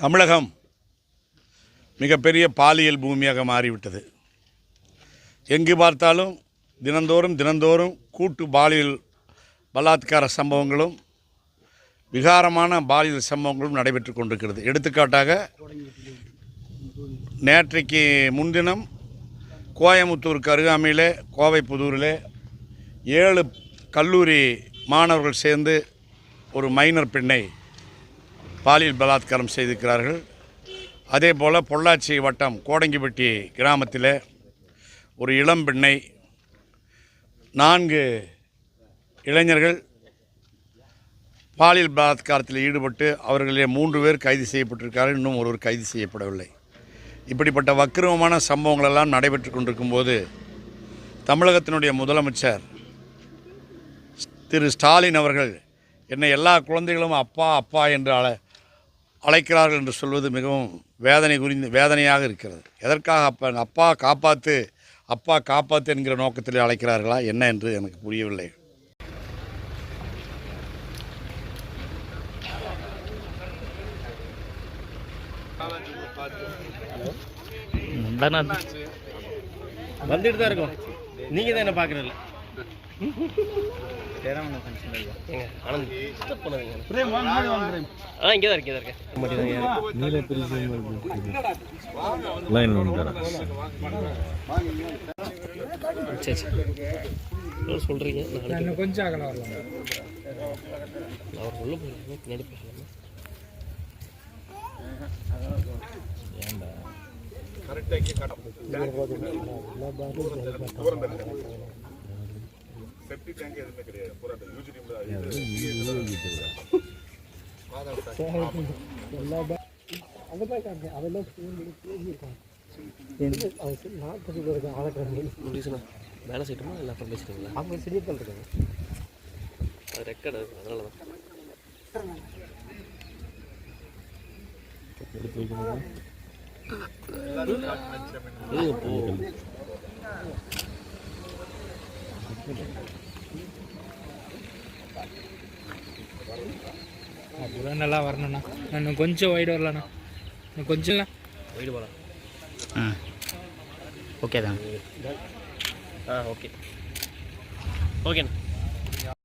தமிழகம் மிகப்பெரிய பாலியல் பூமியாக மாறிவிட்டது. எங்கு பார்த்தாலும் தினந்தோறும் தினந்தோறும் கூட்டு பாலியல் பலாத்கார சம்பவங்களும் விகாரமான பாலியல் சம்பவங்களும் நடைபெற்று கொண்டிருக்கிறது. எடுத்துக்காட்டாக நேற்றைக்கு முன்தினம் கோயமுத்தூருக்கு அருகாமையிலே கோவை புதூரிலே ஏழு கல்லூரி மாணவர்கள் சேர்ந்து ஒரு மைனர் பெண்ணை பாலியல் பலாத்காரம் செய்திருக்கிறார்கள். அதே போல் பொள்ளாச்சி வட்டம் கோடங்கிப்பட்டி கிராமத்தில் ஒரு இளம் பெண்ணை நான்கு இளைஞர்கள் பாலியல் பலாத்காரத்தில் ஈடுபட்டு அவர்களிலே மூன்று பேர் கைது செய்யப்பட்டிருக்கார்கள் இன்னும் ஒருவர் கைது செய்யப்படவில்லை. இப்படிப்பட்ட வக்கிரமமான சம்பவங்களெல்லாம் நடைபெற்று கொண்டிருக்கும்போது தமிழகத்தினுடைய முதலமைச்சர் திரு ஸ்டாலின் அவர்கள் என்னை எல்லா குழந்தைகளும் அப்பா அப்பா என்று அழ அழைக்கிறார்கள் என்று சொல்வது மிகவும் வேதனை குறிந்து வேதனையாக இருக்கிறது. எதற்காக அப்பா அப்பா காப்பாற்று அப்பா காப்பாற்று என்கிற நோக்கத்தில் அழைக்கிறார்களா? என்ன என்று எனக்கு புரியவில்லை. வந்துட்டு தான் இருக்கோம். நீங்க தான் என்ன பாக்குறீங்க சொல்றீங்க ஆனந்த் டிஸ்டர்ப் ஆ இங்கே தான் இருக்கேன் இங்கே தான் கரெக்டாக அவர் உள்ள போயிருக்கேன் பின்னாடி பேசலாமா முடிச்சுண்ணா வேலை செய்யட்டுமா இல்லை அப்புறம் பேசுகிறீங்களா அவங்க சிடியத்தில் இருக்காங்க அது ரெக்கார்டு அதனால தான் இது போ நல்லா வரணும்ண்ணா. இன்னும் கொஞ்சம் வைடு வரலண்ணா. இன்னும் கொஞ்சம் வீடு போகலாம். ஓகே தான். ஆ ஓகே ஓகேண்ணா